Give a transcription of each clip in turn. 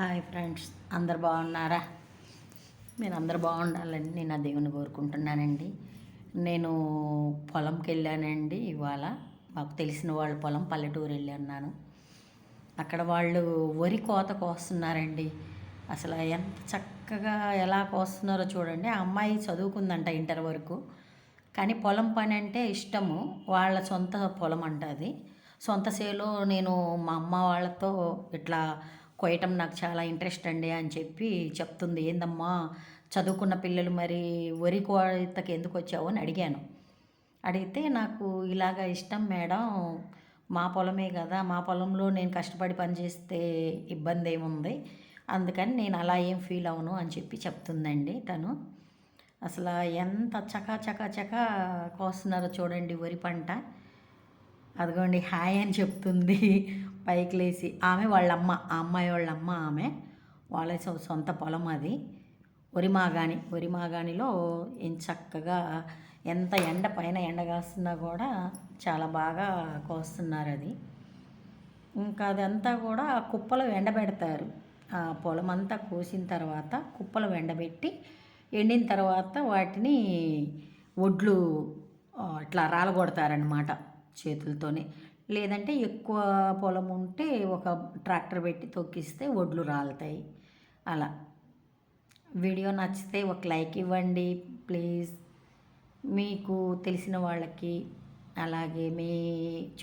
Hi friends అందరు బాగున్నారా? మీరు అందరు బాగుండాలని నేను ఆ దేవుని కోరుకుంటున్నానండి. నేను పొలంకి వెళ్ళానండి ఇవాళ. మాకు తెలిసిన వాళ్ళ పొలం పల్లెటూరు వెళ్ళాను అక్కడ వాళ్ళు వరి కోత కోస్తున్నారండి. అసలు ఎంత చక్కగా ఎలా కోస్తున్నారో చూడండి. ఆ అమ్మాయి చదువుకుందంట ఇంటర్ వరకు. కానీ పొలం పని అంటే ఇష్టము. వాళ్ళ సొంత పొలం అంట అది. సొంత సేలో నేను మా అమ్మ వాళ్ళతో ఇట్లా కోయటం నాకు చాలా ఇంట్రెస్ట్ అండి అని చెప్పి చెప్తుంది. ఏందమ్మా చదువుకున్న పిల్లలు మరి వరి కోతకి ఎందుకు వచ్చావు? అని అడిగాను. అడిగితే నాకు ఇలాగ ఇష్టం మేడం మా పొలమే కదా మా పొలంలో నేను కష్టపడి పనిచేస్తే ఇబ్బంది ఏముంది? అందుకని నేను అలా ఏం ఫీల్ అవును అని చెప్పి చెప్తుందండి తను. అసలు ఎంత చకా చకా చకా కోస్తున్నారో చూడండి వరి పంట. అదిగోండి హాయ్ అని చెప్తుంది. పైకి లేచి ఆమె వాళ్ళమ్మ ఆ అమ్మాయి వాళ్ళ అమ్మ ఆమె వాళ్ళ సొంత పొలం అది. వరి మాగాణి వరి మాగాణిలో ఏం చక్కగా ఎంత ఎండ పైన ఎండ కాస్తున్నా కూడా చాలా బాగా కోస్తున్నారు అది. ఇంకా అదంతా కూడా కుప్పలు ఎండబెడతారు ఆ పొలం అంతా కోసిన తర్వాత కుప్పలు ఎండబెట్టి ఎండిన తర్వాత వాటిని ఒడ్లు అట్లా ఇట్లా రాలగొడతారనమాట చేతులతోనే. లేదంటే ఎక్కువ పొలం ఉంటే ఒక ట్రాక్టర్ పెట్టి తొక్కిస్తే ఒడ్లు రాలుతాయి. అలా. వీడియో నచ్చితే ఒక లైక్ ఇవ్వండి ప్లీజ్. మీకు తెలిసిన వాళ్ళకి అలాగే మీ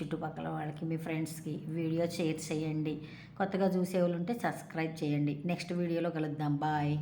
చుట్టుపక్కల వాళ్ళకి మీ ఫ్రెండ్స్కి వీడియో షేర్ చేయండి. కొత్తగా చూసే వాళ్ళు ఉంటే సబ్స్క్రైబ్ చేయండి. నెక్స్ట్ వీడియోలో కలుద్దాం. బాయ్.